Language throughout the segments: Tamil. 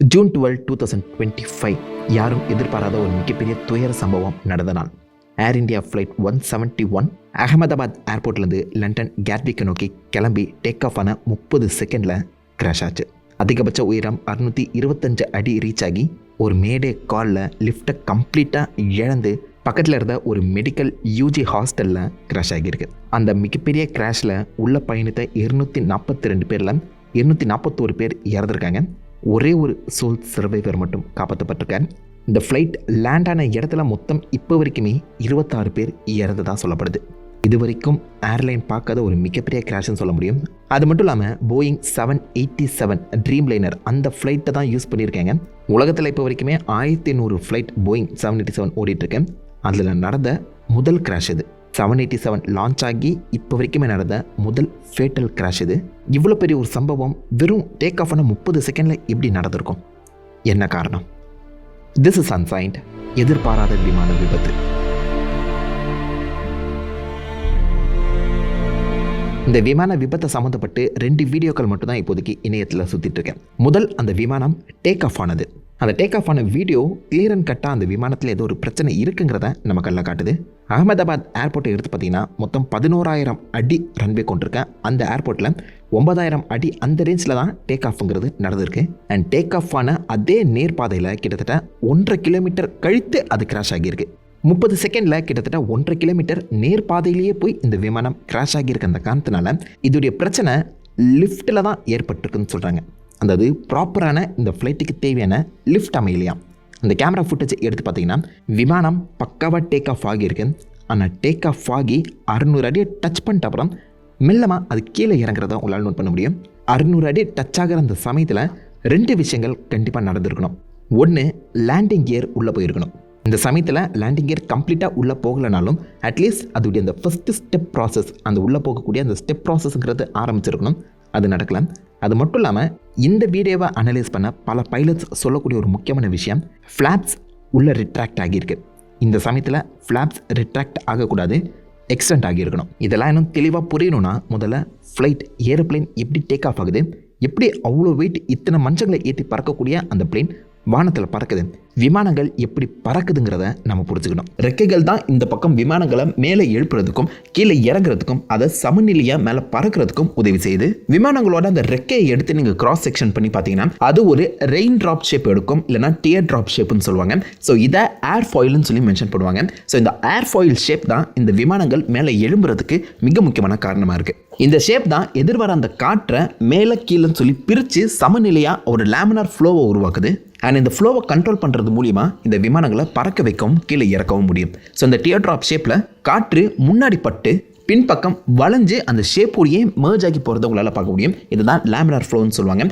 June twelve two thousand twenty five யாரும் எதிர்பாராத ஒரு மிகப்பெரிய துயர சம்பவம் நடந்த நாள். Air India flight one seventy one Ahmedabad ஏர்போர்ட்லேருந்து London கேட்விக்கை நோக்கி கிளம்பி டேக் ஆஃப் ஆன முப்பது செகண்டில் கிராஷ் ஆச்சு. அதிகபட்ச உயரம் அறுநூற்றி இருபத்தஞ்சு அடி ரீச் ஆகி ஒரு மேடே காலில் லிஃப்ட்டை கம்ப்ளீட்டாக இழந்து பக்கத்தில் இருந்த ஒரு மெடிக்கல் யூஜி ஹாஸ்டலில் கிராஷ் ஆகியிருக்கு. அந்த மிகப்பெரிய கிராஷில் உள்ள பயணித்த இருநூற்றி நாற்பத்தி ரெண்டு பேரில் இருநூற்றி நாற்பத்தோரு பேர் இறந்துருக்காங்க. ஒரே ஒரு சோல் சர்வைவர் மட்டும் காப்பாற்றப்பட்டிருக்கார் இந்த ஃப்ளைட் லேண்ட் ஆன இடத்துல மொத்தம் இப்போ வரைக்குமே இருபத்தாறு பேர் இறந்ததாக சொல்லப்படுது. இது வரைக்கும் ஏர்லைன் பார்க்காத ஒரு மிகப்பெரிய கிராஷ்னு சொல்ல முடியும். அது மட்டும் இல்லாமல் Boeing seven eighty seven Dreamliner அந்த ஃப்ளைட்டை தான் யூஸ் பண்ணியிருக்காங்க. உலகத்தில் இப்போ வரைக்குமே ஆயிரத்தி நூறு flight Boeing seven eighty seven ஓடிட்டுருக்கேன் அதில் நடந்த முதல் கிராஷ் இது. செவன் எயிட்டி செவன் லான்ச் ஆகி இப்போ வரைக்குமே நடந்த முதல் ஃபேட்டல் கிராஷ் இது. இவ்வளோ பெரிய ஒரு சம்பவம் வெறும் டேக் ஆஃப் ஆன முப்பது செகண்டில் எப்படி நடந்திருக்கும்? என்ன காரணம்? திஸ் இஸ் அன்சைன்ட் எதிர்பாராத விமான விபத்து. இந்த விமான விபத்தை சம்மந்தப்பட்டு ரெண்டு வீடியோக்கள் மட்டும்தான் இப்போதைக்கு இணையத்தில் சுற்றிட்டு இருக்கேன். முதல் அந்த விமானம் டேக் ஆஃப் ஆனது. அந்த டேக் ஆஃப் ஆன வீடியோ கிளியர் அண்ட் கட்டாக அந்த விமானத்தில் ஏதோ ஒரு பிரச்சனை இருக்குங்கிறத நம்ம கல்ல காட்டுது. அகமதாபாத் ஏர்போர்ட்டை எடுத்து பார்த்தீங்கன்னா மொத்தம் பதினோராயிரம் அடி ரன்வே கொண்டிருக்கேன் அந்த ஏர்போர்ட்டில் ஒன்பதாயிரம் அடி அந்த ரேஞ்சில் தான் டேக் ஆஃப்ங்கிறது நடந்திருக்கு. அண்ட் டேக் ஆஃப் ஆன அதே நேர்பாதையில் கிட்டத்தட்ட ஒன்றரை கிலோமீட்டர் கழித்து அது கிராஷ் ஆகியிருக்கு. முப்பது செகண்டில் கிட்டத்தட்ட ஒன்றரை கிலோமீட்டர் நேர்பாதையிலேயே போய் இந்த விமானம் கிராஷ் ஆகியிருக்க அந்த காரணத்தினால இதோடைய பிரச்சனை லிஃப்ட்டில் தான் ஏற்பட்டிருக்குன்னு சொல்கிறாங்க அதாவது ப்ராப்பரான இந்த ஃப்ளைட்டுக்கு தேவையான லிஃப்ட் அமையலையாம். அந்த கேமரா ஃபுட்டேஜ் எடுத்து பார்த்தீங்கன்னா விமானம் பக்காவாக டேக் ஆஃப் ஆகியிருக்கு. ஆனால் டேக் ஆஃப் ஆகி அறுநூறு அடியை டச் பண்ணிட்ட அப்புறம் மெல்லமாக அது கீழே இறங்குறத உங்களால் நோட் பண்ண முடியும். அறுநூறு அடி டச் ஆகிற அந்த சமயத்தில் ரெண்டு விஷயங்கள் கண்டிப்பாக நடந்திருக்கணும். ஒன்று லேண்டிங் கியர் உள்ளே போயிருக்கணும். இந்த சமயத்தில் லேண்டிங் கியர் கம்ப்ளீட்டாக உள்ளே போகலைனாலும் அட்லீஸ்ட் அதோடைய அந்த ஃபஸ்ட்டு ஸ்டெப் ப்ராசஸ் அந்த உள்ளே போகக்கூடிய அந்த ஸ்டெப் ப்ராசஸ்ங்கிறது ஆரம்பிச்சிருக்கணும். அது நடக்கலாம் அது மட்டும் இல்லாமல் இந்த வீடியோவை அனலைஸ் பண்ண பல பைலட்ஸ் சொல்லக்கூடிய ஒரு முக்கியமான விஷயம் ஃப்ளாப்ஸ் உள்ள ரிட்ராக்ட் ஆகியிருக்கு. இந்த சமயத்தில் ஃப்ளாப்ஸ் ரிட்ராக்ட் ஆகக்கூடாது எக்ஸ்டெண்ட் ஆகியிருக்கணும். இதெல்லாம் இன்னும் தெளிவாக புரியணும்னா முதல்ல ஃப்ளைட் ஏரோப்ளேன் எப்படி டேக் ஆஃப் ஆகுது எப்படி அவ்வளோ வெயிட் இத்தனை மஞ்சங்களை ஏற்றி பறக்கக்கூடிய அந்த பிளேன் வானத்தில் பறக்குது. விமானங்கள் எப்படி பறக்குதுங்கிறத நம்ம புரிஞ்சுக்கணும். ரெக்கைகள் தான் இந்த பக்கம் விமானங்களை மேலே எழுப்புறதுக்கும் கீழே இறங்குறதுக்கும் அதை சமநிலையாக மேலே பறக்கிறதுக்கும் உதவி செய்யுது. விமானங்களோட அந்த ரெக்கையை எடுத்து நீங்கள் கிராஸ் செக்ஷன் பண்ணி பார்த்தீங்கன்னா அது ஒரு ரெயின் ட்ராப் ஷேப் எடுக்கும் இல்லைனா டியர் ட்ராப் ஷேப்னு சொல்லுவாங்க. ஸோ இதை ஏர் ஃபாயில்னு சொல்லி மென்ஷன் பண்ணுவாங்க. ஸோ இந்த ஏர் ஃபாயில் ஷேப் தான் இந்த விமானங்கள் மேலே எழும்புறதுக்கு மிக முக்கியமான காரணமாக இருக்குது இந்த ஷேப் தான் எதிர்வர அந்த காற்றை மேலே கீழேன்னு சொல்லி பிரித்து சமநிலையாக ஒரு லேமினார் ஃப்ளோவை உருவாக்குது. அண்ட் இந்த ஃப்ளோவை கண்ட்ரோல் பண்ணுறது மூலிமா இந்த விமானங்களை பறக்க வைக்கவும் கீழே இறக்கவும் முடியும். ஸோ இந்த டியர் ட்ராப் ஷேப்பில் காற்று முன்னாடி பட்டு பின்பக்கம் வளைஞ்சு அந்த ஷேப்போடையே மேர்ஜ் ஆகி போகிறத உங்களால் பார்க்க முடியும். இதுதான் லேமினார் ஃப்ளோன்னு சொல்லுவாங்க.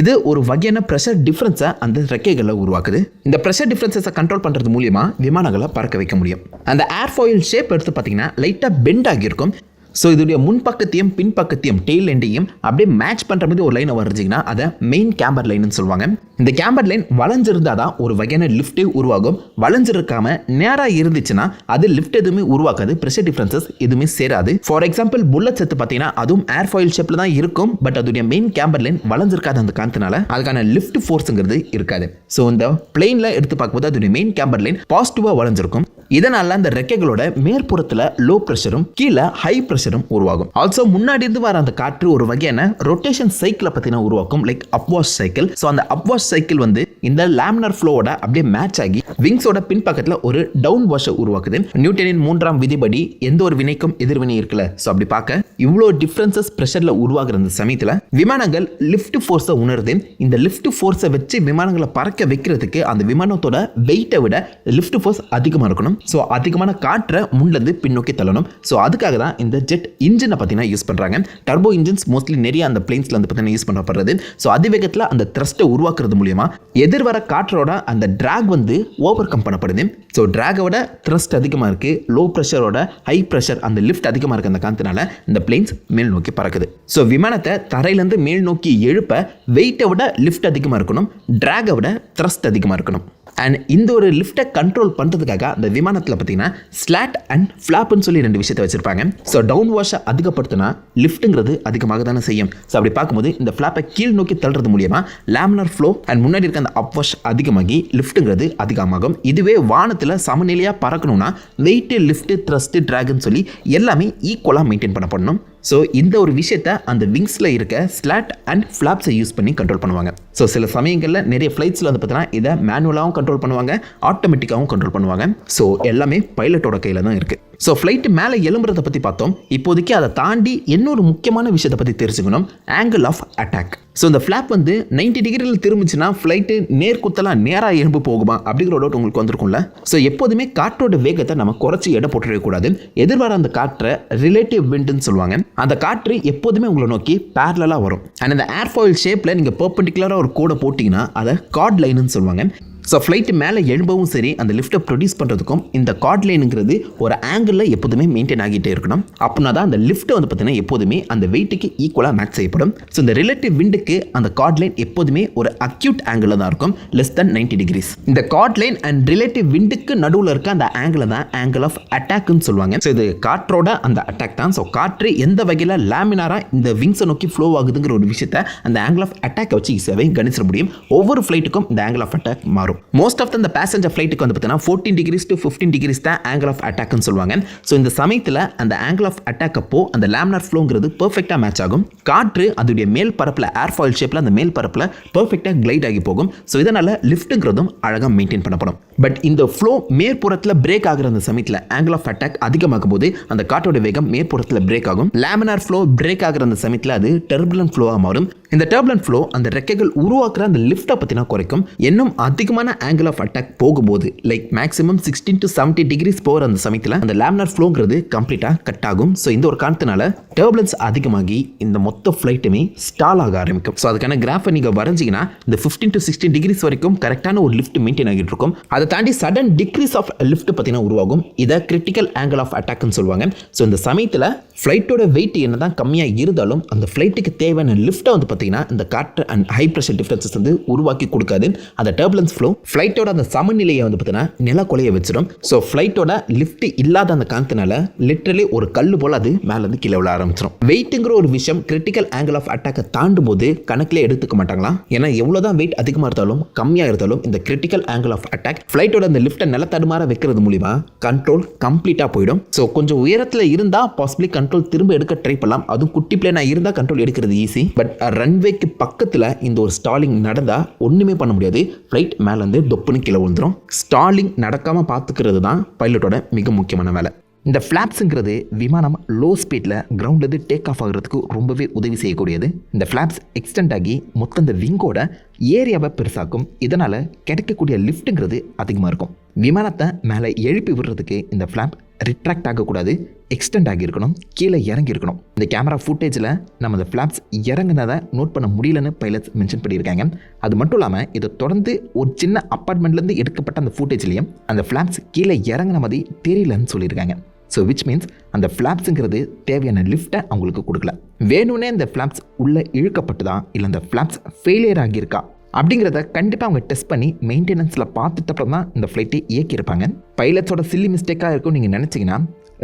இது ஒரு வகையான ப்ரெஷர் டிஃப்ரென்ஸை அந்த ரெக்கைகளை உருவாக்குது. இந்த ப்ரெஷர் டிஃப்ரென்சஸை கண்ட்ரோல் பண்ணுறது மூலியமாக விமானங்களை பறக்க வைக்க முடியும். அந்த ஏர்ஃபாயில் ஷேப் எடுத்து பார்த்தீங்கன்னா லைட்டாக பெண்ட் ஆகியிருக்கும். ஸோ இதோடைய முன்பக்கத்தையும் பின்பக்கத்தையும் டெய்ல் எண்டையும் அப்படியே மேட்ச் பண்ணுற மாதிரி ஒரு லைனை வரைஞ்சிங்கன்னா அதை மெயின் கேம்பர் லைன்னு சொல்லுவாங்க. இந்த கேம்பர் லைன் வளைஞ்சிருந்தால் தான் ஒரு வகையான லிஃப்ட்டே உருவாகும். வளைஞ்சிருக்காம நேராக இருந்துச்சுன்னா அது லிஃப்ட் எதுவுமே உருவாக்காது. ப்ரெஷர் டிஃப்ரென்சஸ் எதுவுமே சேராது. ஃபார் எக்ஸாம்பிள் புல்லட் செத்து பார்த்தீங்கன்னா அதுவும் ஏர் ஃபாயில் ஷேப்பில் தான் இருக்கும். பட் அதோடைய மெயின் கேம்பர் லைன் வளைஞ்சிருக்காத அந்த காரணத்தினால அதுக்கான லிஃப்ட் ஃபோர்ஸுங்கிறது இருக்காது. ஸோ இந்த பிளெயினில் எடுத்து பார்க்கும்போது அதோடைய மெயின் கேம்பர் லைன் பாசிட்டிவாக வளைஞ்சிருக்கும். இதனால அந்த ரெக்கைகளோட மேற்புறத்தில் லோ ப்ரெஷரும் கீழே ஹை ப்ரெஷரும் உருவாகும். ஆல்சோ முன்னாடி இருந்து வர அந்த காற்று ஒரு வகையான ரொட்டேஷன் சைக்கிளை பத்தின உருவாக்கும் லைக் அப்வாஷ் சைக்கிள் ஸோ அந்த அப்வாஷ் சைக்கிள் வந்து இந்த லேமினர் ஃப்ளோவோட அப்படியே மேட்ச் ஆகி விங்ஸோட பின்பக்கத்தில் ஒரு டவுன் வாஷை உருவாக்குது. நியூட்டனின் மூன்றாம் விதிப்படி எந்த ஒரு வினைக்கும் எதிர்வினை இருக்குல்ல? ஸோ அப்படி பார்க்க இவ்வளோ டிஃப்ரென்சஸ் ப்ரெஷரில் உருவாகிற அந்த சமயத்தில் விமானங்கள் லிஃப்ட் ஃபோர்ஸை உணருது. இந்த லிஃப்ட் ஃபோர்ஸை வச்சு விமானங்களை பறக்க வைக்கிறதுக்கு அந்த விமானத்தோட வெயிட்டை விட லிஃப்ட் ஃபோர்ஸ் அதிகமாக இருக்கணும். ஸோ அதிகமான காற்றை முன்லேருந்து பின்னோக்கி தள்ளணும். ஸோ அதுக்காக தான் இந்த ஜெட் இன்ஜினை பார்த்தீங்கன்னா யூஸ் பண்ணுறாங்க டர்போ இன்ஜின்ஸ் மோஸ்ட்லி நிறைய அந்த பிளேன்ஸில் வந்து பார்த்தீங்கன்னா யூஸ் பண்ணப்படுறது. ஸோ அதிவேகத்தில் அந்த த்ரஸ்ட்டை உருவாக்குறது மூலியமாக எதிர்வர காற்றோட அந்த ட்ராக் வந்து ஓவர் கம் பண்ணப்படுது ஸோ ட்ராகோட த்ரஸ்ட் அதிகமாக இருக்குது லோ ப்ரெஷரோட ஹை ப்ரெஷர் அந்த லிஃப்ட் அதிகமாக இருக்குது அந்த காரணத்தினால இந்த பிளேன்ஸ் மேல் நோக்கி பறக்குது. ஸோ விமானத்தை தரையிலேருந்து மேல் நோக்கி எழுப்ப வெயிட்டை விட லிஃப்ட் அதிகமாக இருக்கணும். ட்ராகை விட த்ரஸ்ட் அதிகமாக இருக்கணும். அண்ட் இந்த ஒரு லிஃப்ட்டை கண்ட்ரோல் பண்ணுறதுக்காக அந்த விமானத்தில் பார்த்தீங்கன்னா ஸ்லாட் அண்ட் ஃப்ளாப்னு சொல்லி ரெண்டு விஷயத்தை வச்சுருப்பாங்க. ஸோ டவுன் வாஷை அதிகப்படுத்தினா லிஃப்ட்டுங்கிறது அதிகமாக தானே செய்யும். ஸோ அப்படி பார்க்கும்போது இந்த ஃப்ளாப்பை கீழ் நோக்கி தள்ளுறது மூலியமாக லேமினர் ஃப்ளோ அண்ட் முன்னாடி இருக்க அந்த அப் வாஷ் அதிகமாகி லிஃப்ட்டுங்கிறது அதிகமாகும். இதுவே வானத்தில் சமநிலையாக பறக்கணும்னா வெயிட்டு லிஃப்ட்டு த்ரஸ்ட்டு ட்ராகன் சொல்லி எல்லாமே ஈக்குவலாக மெயின்டைன் பண்ண பண்ணணும் ஸோ இந்த ஒரு விஷயத்தை அந்த விங்ஸில் இருக்க ஸ்லாட் அண்ட் ஃப்ளாப்ஸை யூஸ் பண்ணி கண்ட்ரோல் பண்ணுவாங்க. ஸோ சில சமயங்களில் நிறைய ஃப்ளைட்ஸில் வந்து பார்த்தீங்கன்னா இதை மேனுவலாகவும் கண்ட்ரோல் பண்ணுவாங்க ஆட்டோமேட்டிக்காகவும் கண்ட்ரோல் பண்ணுவாங்க. ஸோ எல்லாமே பைலட்டோட கையில் தான் இருக்குது ஸோ ஃப்ளைட்டு மேலே எலும்புறதை பற்றி பார்த்தோம். இப்போதைக்கு அதை தாண்டி இன்னொரு முக்கியமான விஷயத்தை பற்றி தெரிஞ்சுக்கணும். ஆங்கிள் ஆஃப் அட்டாக் ஸோ இந்த ஃப்ளாப் வந்து 90 டிகிரியில் திரும்பிச்சுன்னா ஃப்ளைட்டு நேர்குத்தலாம் நேராக எலும்பு போகுமா அப்படிங்கிற டவுட் உங்களுக்கு வந்திருக்கும்ல. ஸோ எப்போதுமே காற்றோட வேகத்தை நம்ம குறைச்சி எடை போட்டுடக்கூடாது எதிர்வர அந்த காற்றை ரிலேட்டிவ் விண்டுன்னு சொல்லுவாங்க. அந்த காற்று எப்போதுமே உங்களை நோக்கி பேரலாக வரும். அண்ட் அந்த ஏர்ஃபாயில் ஷேப்பில் நீங்கள் பர்பண்டிகுலராக ஒரு கோடை போட்டிங்கன்னா அதை கார்ட் லைனுன்னு சொல்லுவாங்க. ஸோ ஃப்ளைட்டு மேலே எழும்பவும் சரி அந்த லிஃப்ட்டை ப்ரொடியூஸ் பண்ணுறதுக்கும் இந்த கார்ட் லைனுங்கிறது ஒரு ஆங்கிளில் எப்போதுமே மெயின்டைன் ஆகிட்டே இருக்கணும். அப்படின்னா தான் அந்த லிஃப்ட்டை வந்து பார்த்தீங்கன்னா எப்போதுமே அந்த வெயிட்டுக்கு ஈக்குவலாக மேட்ச் செய்யப்படும். ஸோ இந்த ரிலேட்டிவ் விண்டுக்கு அந்த கார்ட் லைன் எப்போதுமே ஒரு அக்யூட் ஆங்கிளில் தான் இருக்கும். லெஸ் தென் 90 டிகிரிஸ் இந்த கார்ட் லைன் அண்ட் ரிலேட்டிவ் விண்டுக்கு நடுவில் இருக்க அந்த ஆங்கிளை தான் ஆங்கிள் ஆஃப் அட்டாக்னு சொல்லுவாங்க. ஸோ இது காற்றோட அந்த அட்டாக் தான். ஸோ காற்று எந்த வகையில் லேமினாராக இந்த விங்ஸை நோக்கி ஃப்ளோ ஆகுதுங்கிற ஒரு விஷயத்தை அந்த ஆங்கிள் ஆஃப் அட்டாக்கை வச்சு ஈஸியாகவே கணிச்சிட முடியும். ஒவ்வொரு ஃப்ளைட்டுக்கும் இந்த ஆங்கிள் ஆஃப் அட்டாக் மாறும். மோஸ்ட் ஆஃப் இந்த பேசஞ்சர் ஃப்ளைட்டுக்கு வந்து பார்த்தீங்கன்னா fourteen degrees to fifteen degrees தான் ஆங்கிள் ஆஃப் அட்டாக்னு சொல்லுவாங்க. ஸோ இந்த சமயத்தில் அந்த ஆங்கிள் ஆஃப் அட்டாக் அப்போ அந்த லேமினார் ஃப்ளோங்கிறது பர்ஃபெக்டாக மேட்ச் ஆகும். காற்று அதோடைய மேல் பரப்பில் ஏர் ஃபாயில் ஷேப்பில் அந்த மேல் பரப்பில் பர்ஃபெக்டாக கிளைட் ஆகி போகும். ஸோ இதனால் லிஃப்ட்டுங்கிறதும் அழகாக மெயின்டைன் பண்ணப்படும். பட் இந்த ஃப்ளோ மேற்புறத்தில் பிரேக் ஆகிற அந்த சமயத்தில் ஆங்கிள் ஆஃப் அட்டாக் அதிகமாகும் போது அந்த காற்றோட வேகம் மேற்புறத்தில் பிரேக் ஆகும். லேமினார் ஃப்ளோ பிரேக் ஆகிற அந்த சமயத்தில் அது டர்புலன் ஃப்ளோவாக மாறும். இந்த டர்புலன் ஃப்ளோ அந்த ரெக்கைகள் உருவாக்குற அந்த லிஃப்ட்டை பற்றினா குறைக்கும். இன்னும் அதிகமான ஆங்கிள் ஆஃப் அட்டாக் போகும்போது like maximum sixteen to seventy degrees போகிற அந்த சமயத்தில் அந்த லேமினார் ஃப்ளோங்கிறது கம்ப்ளீட்டாக கட் ஆகும். ஸோ இந்த ஒரு காரணத்தினால டர்புலன்ஸ் அதிகமாகி இந்த மொத்த ஃப்ளைட்டுமே ஸ்டால் ஆக ஆரம்பிக்கும். ஸோ அதுக்கான கிராஃபை நீங்கள் வரைஞ்சிங்கன்னா இந்த ஃபிஃப்டீன் டு சிக்ஸ்டீன் டிகிரிஸ் வரைக்கும் கரெக்டான ஒரு லிஃப்ட் மெயின்டைன் ஆகிட்டு இருக்கும். அதை தாண்டி சடன் டிக்ரீஸ் ஆஃப் லிஃப்ட் பார்த்தீங்கன்னா உருவாகும். இதை கிரிட்டிக்கல் ஆங்கிள் ஆஃப் அட்டாக்னு சொல்லுவாங்க. ஸோ இந்த சமயத்தில் ஃப்ளைட்டோட வெயிட் என்ன தான் கம்மியாக இருந்தாலும் அந்த ஃப்ளைட்டுக்கு தேவையான லிஃப்ட்டை வந்து பார்த்தீங்கன்னா இந்த காற்று அண்ட் ஹை ப்ரெஷர் டிஃப்ரென்சஸ் வந்து உருவாக்கி கொடுக்காது. அந்த டர்புலன்ஸ் ஃப்ளோ ஃப்ளைட்டோட அந்த சமநிலையை வந்து பார்த்தீங்கன்னா நிலக்கொலைய வச்சிடும். ஸோ ஃப்ளைட்டோட லிஃப்ட் இல்லாத அந்த காரணத்தினால லிட்ரலி ஒரு கல் போல் அது மேலேருந்து கீழே விழ ஆரம்பிச்சிடும் வெயிட்டுங்கிற ஒரு விஷயம் கிரிட்டிக்கல் ஆங்கிள் ஆஃப் அட்டாக்கை தாண்டும் போது கணக்கிலே எடுத்துக்க மாட்டாங்களா? ஏன்னா எவ்வளோ தான் வெயிட் அதிகமாக இருந்தாலும் கம்மியாக இருந்தாலும் இந்த கிரிட்டிக்கல் ஆங்கிள் ஆஃப் அட்டாக் ஃப்ளைட்டோட அந்த லிஃப்ட்டை நிலத்தடுமாற வைக்கிறது மூலிமா கண்ட்ரோல் கம்ப்ளீட்டாக போயிடும். ஸோ கொஞ்சம் உயரத்தில் இருந்தால் பாசிபிளி கண்ட்ரோல் திரும்ப எடுக்க ட்ரை பண்ணலாம். அதுவும் குட்டி பிளேனாக இருந்தால் கண்ட்ரோல் எடுக்கிறது ஈஸி பட் ரன்வேக்கு பக்கத்தில் இந்த ஒரு ஸ்டாலிங் நடந்தால் ஒன்றுமே பண்ண முடியாது. ஃப்ளைட் மேலேருந்து தொப்புன்னு கீழே விழுந்துரும். ஸ்டாலிங் நடக்காமல் பார்த்துக்கிறது தான் பைலட்டோட மிக முக்கியமான வேலை. இந்த ஃப்ளாப்ஸுங்கிறது விமானம் லோ ஸ்பீடில் கிரவுண்ட்லேருந்து டேக் ஆஃப் ஆகிறதுக்கு ரொம்பவே உதவி செய்யக்கூடியது. இந்த ஃப்ளாப்ஸ் எக்ஸ்டெண்ட் ஆகி மொத்த இந்த விங்கோட ஏரியாவை பெருசாக்கும் இதனால் கிடைக்கக்கூடிய லிஃப்ட்டுங்கிறது அதிகமாக இருக்கும். விமானத்தை மேலே எழுப்பி விடுறதுக்கு இந்த ஃப்ளாப் ரிட்ராக்ட் ஆகக்கூடாது எக்ஸ்டெண்ட் ஆகியிருக்கணும் கீழே இறங்கியிருக்கணும். இந்த கேமரா ஃபுட்டேஜில் நம்ம இந்த ஃப்ளாப்ஸ் இறங்குனதை நோட் பண்ண முடியலன்னு பைலட்ஸ் மென்ஷன் பண்ணியிருக்காங்க. அது மட்டும் இல்லாமல் இதை தொடர்ந்து ஒரு சின்ன அப்பார்ட்மெண்ட்லேருந்து எடுக்கப்பட்ட அந்த ஃபுட்டேஜ்லேயும் அந்த ஃப்ளாப்ஸ் கீழே இறங்குன மாதிரி தெரியலன்னு சொல்லியிருக்காங்க. ஸோ விச் மீன்ஸ் அந்த ஃப்ளாப்ஸுங்கிறது தேவையான லிஃப்ட்டை அவங்களுக்கு கொடுக்கல. வேணும்னே இந்த ஃப்ளாப்ஸ் உள்ளே இழுக்கப்பட்டுதா? இல்லை அந்த ஃப்ளாப்ஸ் ஃபெயிலியர் ஆகியிருக்கா? அப்படிங்கிறத கண்டிப்பாக அவங்க டெஸ்ட் பண்ணி மெயின்டெனன்ஸில் பார்த்துட்டு அப்புறம் தான் இந்த ஃப்ளைட்டை இயக்கியிருப்பாங்க. பைலட்ஸோட சில்லி மிஸ்டேக்காக இருக்கும் நீங்கள் நினச்சிங்கன்னா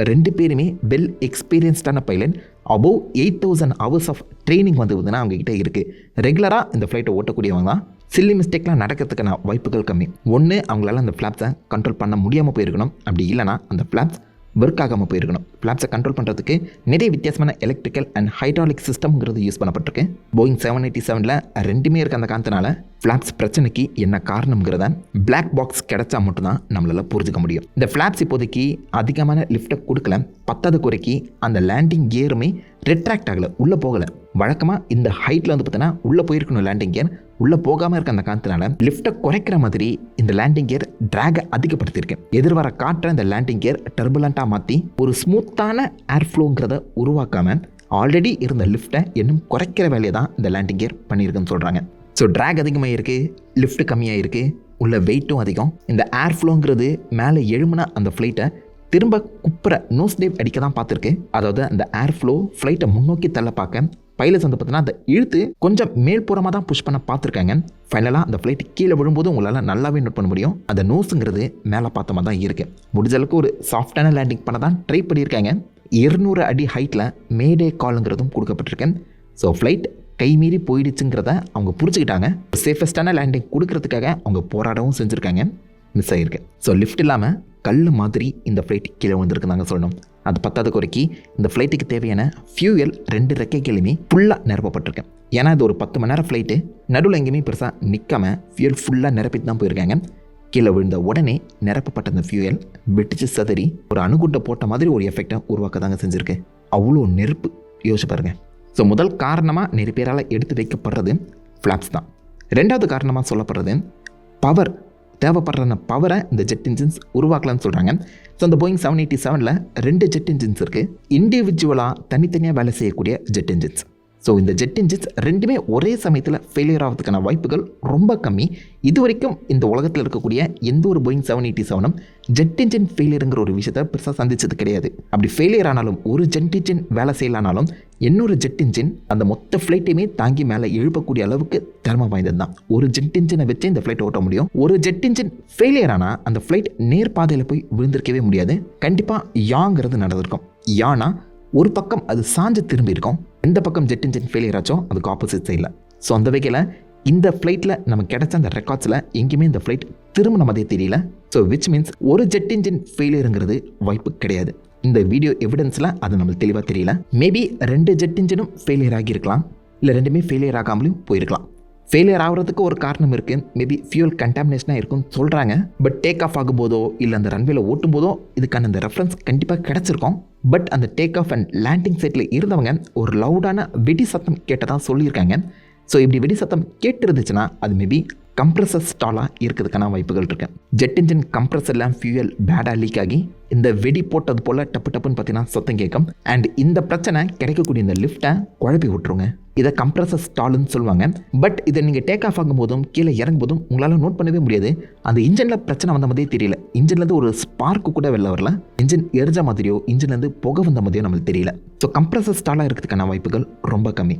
ரெண்டு பேருமே well எக்ஸ்பீரியன்ஸ்டான pilot above eight thousand hours of training வந்து அவங்ககிட்ட இருக்குது ரெகுலராக இந்த ஃப்ளைட்டை ஓட்டக்கூடியவங்க தான். சில்லி மிஸ்டேக்லாம் நடக்கிறதுக்கான வாய்ப்புகள் கம்மி. ஒன்று அவங்களால அந்த ஃப்ளாப்ஸை கண்ட்ரோல் பண்ண முடியாமல் போயிருக்கணும். அப்படி இல்லைனா அந்த ஃப்ளாப்ஸ் ஒர்க் ஆகாமல் போயிருக்கணும். ஃப்ளாப்ஸை கண்ட்ரோல் பண்ணுறதுக்கு நிறைய வித்தியாசமான எலக்ட்ரிக்கல் அண்ட் ஹைட்ராலிக் சிஸ்டம்ங்கிறது யூஸ் பண்ணப்பட்டிருக்கு. போயிங் செவன் எயிட்டி செவனில் ரெண்டுமே இருக்க அந்த காரணத்தினால. ஃப்ளாப்ஸ் பிரச்சனைக்கு என்ன காரணங்கிறத பிளாக் பாக்ஸ் கிடைச்சா மட்டும்தான் நம்மளால் புரிஞ்சுக்க முடியும். இந்த ஃப்ளாப்ஸ் இப்போதைக்கு அதிகமான லிஃப்ட்டை கொடுக்கல. பத்தாவது குறைக்கு அந்த லேண்டிங் கியருமே ரிட்ராக்ட் ஆகலை. உள்ளே போகலை. வழக்கமாக இந்த ஹைட்டில் வந்து பார்த்தீங்கன்னா உள்ளே போயிருக்கணும் லேண்டிங் கியர் உள்ளே போகாமல் இருக்க அந்த காரணத்தினால லிஃப்ட்டை குறைக்கிற மாதிரி இந்த லேண்டிங் கியர் ட்ராகை அதிகப்படுத்தியிருக்கு. எதிர்வர காற்றை இந்த லேண்டிங் கியர் டர்புலண்ட்டாக மாற்றி ஒரு ஸ்மூத்தான ஏர் ஃப்ளோங்கிறத உருவாக்காமல் ஆல்ரெடி இருந்த லிஃப்ட்டை இன்னும் குறைக்கிற வேலையை தான் இந்த லேண்டிங் கியர் பண்ணியிருக்குன்னு சொல்கிறாங்க ஸோ ட்ராக் அதிகமாக இருக்குது லிஃப்ட் கம்மியாக இருக்குது உள்ள வெயிட்டும் அதிகம். இந்த ஏர் ஃப்ளோங்கிறது மேலே எழும்புன அந்த ஃப்ளைட்டை திரும்ப குப்புற நோஸ் டேவ் அடிக்க தான் பார்த்துருக்கு. அதாவது அந்த ஏர் ஃப்ளோ ஃப்ளைட்டை முன்னோக்கி தள்ள பார்க்க பைலட்ஸ் வந்து பார்த்தீங்கன்னா அந்த இழுத்து கொஞ்சம் மேல்புறமாக தான் புஷ் பண்ண பார்த்துருக்காங்க. ஃபைனலாக அந்த ஃப்ளைட் கீழே விழும்போது உங்களால் நல்லாவே நோட் பண்ண முடியும். அந்த நோஸுங்கிறது மேலே பார்த்த மாதிரி தான் இருக்குது முடிஞ்ச அளவுக்கு ஒரு சாஃப்டான லேண்டிங் பண்ண தான் ட்ரை பண்ணியிருக்காங்க. இருநூறு அடி ஹைட்டில் மேடே காலுங்கிறதும் கொடுக்கப்பட்டிருக்கேன் ஸோ ஃப்ளைட் கைமீறி போயிடுச்சுங்கிறத அவங்க புரிஞ்சுக்கிட்டாங்க. சேஃபஸ்டான லேண்டிங் கொடுக்கறதுக்காக அவங்க போராடவும் செஞ்சுருக்காங்க. மிஸ் ஆகிருக்கு ஸோ லிஃப்ட் இல்லாமல் கல் மாதிரி இந்த ஃப்ளைட் கீழே வந்திருக்குதாங்க சொல்லணும். அது பத்தாத குறைக்கி இந்த ஃப்ளைட்டுக்கு தேவையான ஃபியூயல் ரெண்டு ரெக்கைகளுமே ஃபுல்லாக நிரப்பப்பட்டிருக்கேன் ஏன்னா இது ஒரு பத்து மணி நேரம் ஃப்ளைட்டு நடுவில் எங்கேயுமே பெருசாக நிற்காம ஃபியூயல் ஃபுல்லாக நிரப்பிட்டு தான் போயிருக்காங்க. கீழே விழுந்த உடனே நிரப்பப்பட்ட அந்த ஃபியூயல் வெட்டிச்சு சதறி ஒரு அணுகுண்டை போட்ட மாதிரி ஒரு எஃபெக்டை உருவாக்க தாங்க செஞ்சுருக்கு. அவ்வளோ நெருப்பு. யோசிச்சு பாருங்கள் ஸோ முதல் காரணமாக நிறைய பேரால் எடுத்து வைக்கப்படுறது ஃப்ளாப்ஸ் தான். ரெண்டாவது காரணமாக சொல்லப்படுறது பவர் தேவைப்படுற அந்த பவரை இந்த ஜெட் இன்ஜின்ஸ் உருவாக்கலாம்னு சொல்கிறாங்க ஸோ அந்த போயிங் செவன் எயிட்டி செவனில் ரெண்டு ஜெட் இன்ஜின்ஸ் இருக்குது இண்டிவிஜுவலாக தனித்தனியாக வேலை செய்யக்கூடிய ஜெட் இன்ஜின்ஸ் ஸோ இந்த ஜெட் இன்ஜின்ஸ் ரெண்டுமே ஒரே சமயத்தில் ஃபெயிலியர் ஆகிறதுக்கான வாய்ப்புகள் ரொம்ப கம்மி. இது வரைக்கும் இந்த உலகத்தில் இருக்கக்கூடிய எந்த ஒரு போயிங் செவன் எயிட்டி செவனும் ஜெட் இன்ஜின் ஃபெயிலியருங்கிற ஒரு விஷயத்தை பெருசாக சந்திச்சது கிடையாது. அப்படி ஃபெயிலியர் ஆனாலும் ஒரு ஜெட் இன்ஜின் வேலை செய்யலானாலும் இன்னொரு ஜெட் இன்ஜின் அந்த மொத்த ஃப்ளைட்டையுமே தாங்கி மேலே எழுப்பக்கூடிய அளவுக்கு திறமை வாய்ந்தது தான் ஒரு ஜெட் இன்ஜினை வச்சு இந்த ஃப்ளைட் ஓட்ட முடியும். ஒரு ஜெட் இன்ஜின் ஃபெயிலியர் ஆனால் அந்த ஃப்ளைட் நேர் பாதையில் போய் விழுந்திருக்கவே முடியாது. கண்டிப்பாக யாங்கிறது நடந்திருக்கும். யானா ஒரு பக்கம் அது சாஞ்சு திரும்பியிருக்கும். எந்த பக்கம் ஜெட் இன்ஜின் ஃபெயிலியர் ஆச்சோ அதுக்கு ஆப்போசிட் சைடில் ஸோ அந்த வகையில் இந்த ஃப்ளைட்டில் நமக்கு கிடைச்ச அந்த ரெக்கார்ட்ஸில் எங்கேயுமே இந்த ஃப்ளைட் திரும்ப அதே தெரியல. ஸோ விச் மீன்ஸ் ஒரு ஜெட் இன்ஜின் ஃபெயிலியருங்கிறது வாய்ப்பு கிடையாது. இந்த வீடியோ எவிடன்ஸில் அது நம்மளுக்கு தெளிவாக தெரியல. மேபி ரெண்டு ஜெட் இன்ஜினும் ஃபெயிலியர் ஆகியிருக்கலாம். இல்லை ரெண்டுமே ஃபெயிலியர் ஆகாமலையும் போயிருக்கலாம். ஃபெயிலியர் ஆகிறதுக்கு ஒரு காரணம் இருக்குது மேபி ஃபியூல் கண்டாமினேஷனாக இருக்கும்னு சொல்கிறாங்க பட் டேக் ஆஃப் ஆகும்போதோ இல்லை அந்த ரன்வேல ஓட்டும் போதோ இதுக்கான அந்த ரெஃபரன்ஸ் கண்டிப்பாக கிடச்சிருக்கும். பட் அந்த டேக் ஆஃப் அண்ட் லேண்டிங் சைட்டில் இருந்தவங்க ஒரு லவுடான வெடி சத்தம் கேட்டதாக சொல்லியிருக்காங்க. ஸோ இப்படி வெடி சத்தம் கேட்டிருந்துச்சுன்னா அது மேபி கம்ப்ரஸர் ஸ்டாலாக இருக்கிறதுக்கான வாய்ப்புகள் இருக்கு. ஜெட் இன்ஜின் கம்ப்ரஸர்லாம் ஃபியூயல் பேடாக லீக் ஆகி இந்த வெடி போட்டது போல் டப்பு டப்புன்னு பார்த்தீங்கன்னா சத்தம் கேட்கும். அண்ட் இந்த பிரச்சனை கிடைக்கக்கூடிய இந்த லிஃப்ட்டை குழப்பி விட்டுருங்க. இதை கம்ப்ரஸர் ஸ்டாலுன்னு சொல்லுவாங்க. பட் இதை நீங்கள் டேக் ஆஃப் ஆகும்போதும் கீழே இறங்கும் போதும் உங்களால் நோட் பண்ணவே முடியாது. அந்த இன்ஜினில் பிரச்சனை வந்த மாதிரியே தெரியல. இன்ஜின்லேருந்து ஒரு ஸ்பார்க்கு கூட வெளில வரல. இன்ஜின் எரிஞ்ச மாதிரியோ இன்ஜின்லேருந்து புகை வந்த மாதிரியோ நம்மளுக்கு தெரியல. ஸோ கம்ப்ரஸர் ஸ்டாலாக இருக்கிறதுக்கான வாய்ப்புகள் ரொம்ப கம்மி.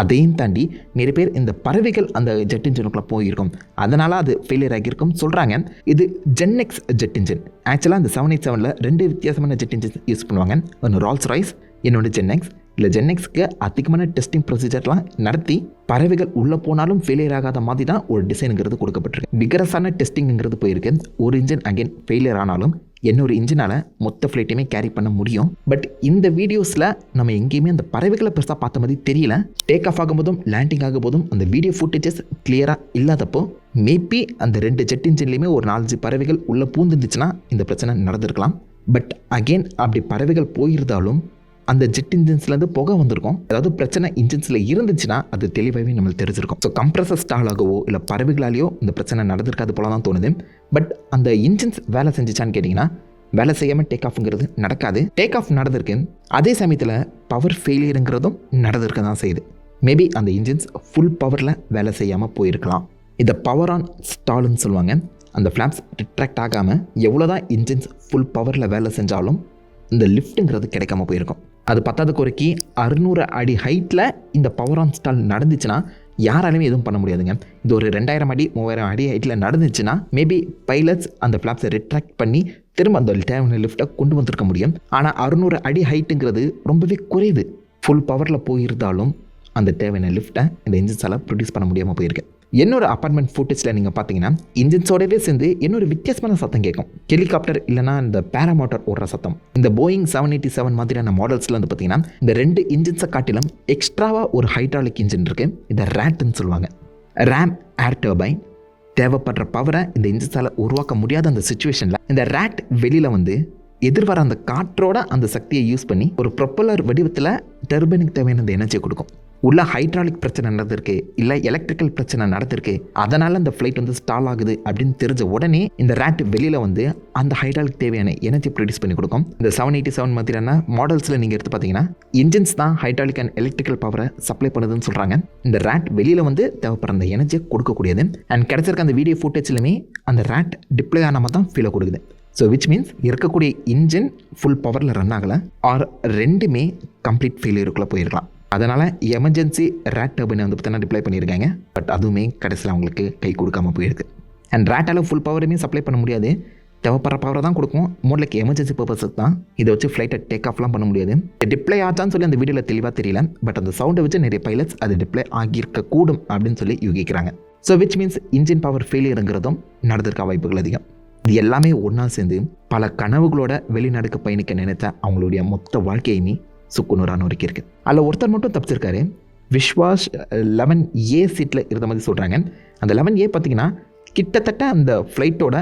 அதையும் தாண்டி நிறைய பேர் இந்த பறவைகள் அந்த ஜெட் இன்ஜினுக்குள்ளே போயிருக்கும். அதனால் அது ஃபெயிலியர் ஆகியிருக்கும் சொல்கிறாங்க இது ஜென்னெக்ஸ் ஜெட் இன்ஜின். ஆக்சுவலாக அந்த செவன் எயிட் செவனில் ரெண்டு வித்தியாசமான ஜெட் இன்ஜின் யூஸ் பண்ணுவாங்க. ஒன்று ரால்ஸ் ராய்ஸ் இன்னொன்று ஜென்னெக்ஸ் இல்லை ஜென்னெக்ஸ்க்கு அதிகமான டெஸ்டிங் ப்ரொசீஜர்லாம் நடத்தி பறவைகள் உள்ளே போனாலும் ஃபெயிலியர் ஆகாத மாதிரி தான் ஒரு டிசைனுங்கிறது கொடுக்கப்பட்டிருக்கு. விகரசான டெஸ்டிங்கிறது போயிருக்கு. ஒரு இன்ஜின் அகைன் ஃபெயிலியர் ஆனாலும் என்னொரு இன்ஜினால் மொத்த ஃப்ளைட்டையுமே கேரி பண்ண முடியும். பட் இந்த வீடியோஸில் நம்ம எங்கேயுமே அந்த பறவைகளை பெருசாக பார்த்த மாதிரி தெரியல. டேக் ஆஃப் ஆகும்போதும் லேண்டிங் ஆகும்போதும் அந்த வீடியோ ஃபுட்டேஜஸ் கிளியராக இல்லாதப்போ மேபி அந்த ரெண்டு ஜெட் இன்ஜின்லேயுமே ஒரு நாலஞ்சு பறவைகள் உள்ளே பூந்துருந்துச்சுன்னா இந்த பிரச்சனை நடந்திருக்கலாம். பட் அகெயின் அப்படி பறவைகள் போயிருந்தாலும் அந்த ஜெட் இன்ஜின்ஸ்லேருந்து புகை வந்திருக்கும். அதாவது பிரச்சனை இன்ஜின்ஸில் இருந்துச்சுன்னா அது தெளிவாகவே நம்மளுக்கு தெரிஞ்சிருக்கும். ஸோ கம்ப்ரஸர் ஸ்டாலாகவோ இல்லை பறவைகளாலேயோ இந்த பிரச்சனை நடந்திருக்காது போல தான் தோணுது. பட் அந்த இன்ஜின்ஸ் வேலை செஞ்சுச்சான்னு கேட்டிங்கன்னா வேலை செய்யாமல் டேக் ஆஃப்ங்கிறது நடக்காது. டேக் ஆஃப் நடந்திருக்கு. அதே சமயத்தில் பவர் ஃபெயிலியருங்கிறதும் நடந்திருக்க தான் செய்யுது. மேபி அந்த இன்ஜின்ஸ் ஃபுல் பவரில் வேலை செய்யாமல் போயிருக்கலாம். இதை பவர் ஆன் ஸ்டாலுன்னு சொல்லுவாங்க. அந்த ஃப்ளாப்ஸ் ரிட்ராக்ட் ஆகாமல் எவ்வளோ தான் இன்ஜின்ஸ் ஃபுல் பவரில் வேலை செஞ்சாலும் இந்த லிஃப்ட்டுங்கிறது கிடைக்காம போயிருக்கும். அது பத்தாவது குறைக்கி அறுநூறு அடி ஹைட்டில் இந்த பவர் ஆன் ஸ்டால் நடந்துச்சுன்னா யாராலையுமே எதுவும் பண்ண முடியாதுங்க. இது ஒரு ரெண்டாயிரம் அடி மூவாயிரம் அடி ஹைட்டில் நடந்துச்சுன்னா மேபி பைலட்ஸ் அந்த ஃப்ளாப்ஸை ரிட்ராக்ட் பண்ணி திரும்ப அந்த தேவையான லிஃப்ட்டை கொண்டு வந்திருக்க முடியும். ஆனால் அறுநூறு அடி ஹைட்டுங்கிறது ரொம்பவே குறைவு. ஃபுல் பவரில் போயிருந்தாலும் அந்த தேவையான லிஃப்ட்டை இந்த இன்ஜின்ஸால் ப்ரொடியூஸ் பண்ண முடியாமல் போயிருக்கு. என்னோட அப்பார்ட்மெண்ட் ஃபுட்டேஜில் நீங்கள் பார்த்தீங்கன்னா இன்ஜின்ஸோடவே சேர்ந்து இன்னொரு வித்தியாசமான சத்தம் கேட்கும். ஹெலிகாப்டர் இல்லைனா இந்த பேராமோட்டர் ஓடுற சத்தம். இந்த போயிங் செவன் எயிட்டி செவன் மாதிரியான மாடல்ஸில் வந்து பார்த்தீங்கன்னா இந்த ரெண்டு இன்ஜின்ஸை காட்டிலும் எக்ஸ்ட்ராவாக ஒரு ஹைட்ராலிக் இன்ஜின் இருக்குது இதை ரேட்டுன்னு சொல்லுவாங்க. ரேம் ஏர் டர்பைன் தேவைப்படுற பவரை இந்த இன்ஜின்ஸால் உருவாக்க முடியாத அந்த சுச்சுவேஷனில் இந்த ரேட் வெளியில் வந்து எதிர்வர அந்த காற்றோட அந்த சக்தியை யூஸ் பண்ணி ஒரு ப்ரொப்பலர் வடிவத்தில் டர்பைனுக்கு தேவையான அந்த எனர்ஜியை கொடுக்கும். உள்ள ஹைட்ராலிக் பிரச்சனை நடந்திருக்கு இல்லை எலக்ட்ரிக்கல் பிரச்சனை நடந்திருக்கு அதனால் அந்த ஃப்ளைட் வந்து ஸ்டால் ஆகுது அப்படின்னு தெரிஞ்ச உடனே இந்த ரேட் வெளியில் வந்து அந்த ஹைட்ராலிக் தேவையான எனர்ஜி ப்ரொடியூஸ் பண்ணி கொடுக்கும். இந்த செவன் எயிட்டி செவன் மாதிரியான மாடல்ஸில் நீங்கள் எடுத்து பார்த்தீங்கன்னா இன்ஜின்ஸ் தான் ஹைட்ராலிக் அண்ட் எலக்ட்ரிக்கல் பவரை சப்ளை பண்ணுதுன்னு சொல்கிறாங்க இந்த ரேட் வெளியில் வந்து தேவைப்படுற அந்த எனர்ஜியை கொடுக்கக்கூடியது. அண்ட் கிடச்சிருக்க அந்த வீடியோ ஃபுட்டேஜ்லையுமே அந்த ரேட் டிப்ளே ஆனாமல் தான் ஃபீலை கொடுக்குது. ஸோ விச் மீன்ஸ் இருக்கக்கூடிய இன்ஜின் ஃபுல் பவரில் ரன் ஆகலை ஆர் ரெண்டுமே கம்ப்ளீட் ஃபெயிலியருக்குள்ளே போயிருக்கலாம். அதனால் எமர்ஜென்சி ரேட் டர்பைனை வந்து பார்த்தீங்கன்னா டிப்ளை பண்ணியிருக்காங்க. பட் அதுவுமே கடைசியில் அவங்களுக்கு கை கொடுக்காம போயிருக்கு. அண்ட் ரேட்டால் ஃபுல் பவருமே சப்ளை பண்ண முடியாது. தேவைப்படுற பவரை தான் கொடுக்கும். மோட்லைக்கு எமர்ஜென்சி பர்பஸுக்கு தான். இதை வச்சு ஃப்ளைட்டை டேக் ஆஃப்லாம் பண்ண முடியாது. டிப்ளை ஆச்சான்னு சொல்லி அந்த வீடியோவில் தெளிவாக தெரியல. பட் அந்த சவுண்டை வச்சு நிறைய பைலட்ஸ் அது டிப்ளை ஆகியிருக்க கூடும் அப்படின்னு சொல்லி யூகிக்கிறாங்க. So which means engine power ஃபெயிலியருங்கிறதும் நடந்திருக்க வாய்ப்புகள் அதிகம். இது எல்லாமே ஒன்றா சேர்ந்து பல கனவுகளோட வெளிநாடுக்கு பயணிக்க நினைத்த அவங்களுடைய மொத்த வாழ்க்கையுமே சுக்குனூர் வரைக்கும் இருக்குது அதில் ஒருத்தர் மட்டும் தப்பிச்சிருக்காரு. விஸ்வாஸ் லெவன் ஏ சீட்டில் இருந்த மாதிரி சொல்கிறாங்க அந்த லெவன் ஏ பார்த்தீங்கன்னா கிட்டத்தட்ட அந்த ஃப்ளைட்டோட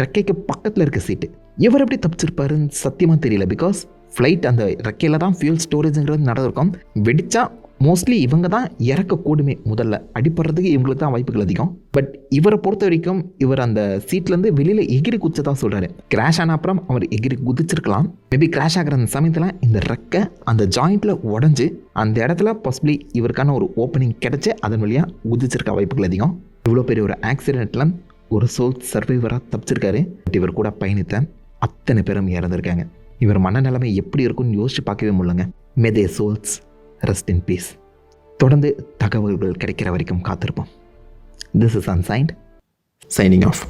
ரெக்கைக்கு பக்கத்தில் இருக்க சீட்டு இவர் எப்படி தப்பிச்சிருப்பாருன்னு சத்தியமாக தெரியல. பிகாஸ் ஃப்ளைட் அந்த ரெக்கையில் தான் ஃபியூல் ஸ்டோரேஜுங்கிறது நடந்திருக்கும். வெடிச்சா மோஸ்ட்லி இவங்க தான் இறக்கக்கூடுமே முதல்ல. அடிப்படுறதுக்கு இவங்களுக்கு தான் வாய்ப்புகள் அதிகம். பட் இவரை பொறுத்த வரைக்கும் இவர் அந்த சீட்லேருந்து வெளியில் எகிரி குச்சதா சொல்கிறாரு கிராஷ் ஆன அப்புறம் அவர் எகிரி குதிச்சிருக்கலாம். மேபி கிராஷ் ஆகிற அந்த சமயத்தில் இந்த ரெக்கை அந்த ஜாயிண்ட்டில் உடஞ்சி அந்த இடத்துல பாசிபிளி இவருக்கான ஒரு ஓப்பனிங் கிடச்சி அதன் வழியாக குதிச்சிருக்க வாய்ப்புகள் அதிகம். இவ்வளோ பெரிய ஒரு ஆக்சிடெண்ட்டில் ஒரு சோல் சர்வைவராக தப்பிச்சிருக்காரு. பட் இவர் கூட பயணித்த அத்தனை பேரும் இறந்துருக்காங்க. இவர் மனநிலைமை எப்படி இருக்கும்னு யோசிச்சு பார்க்கவே முடியலங்க. May the souls rest in peace தொடர்ந்து தகவல்கள் கிடைக்கிற வரைக்கும் காத்திருப்போம். This is unsigned signing of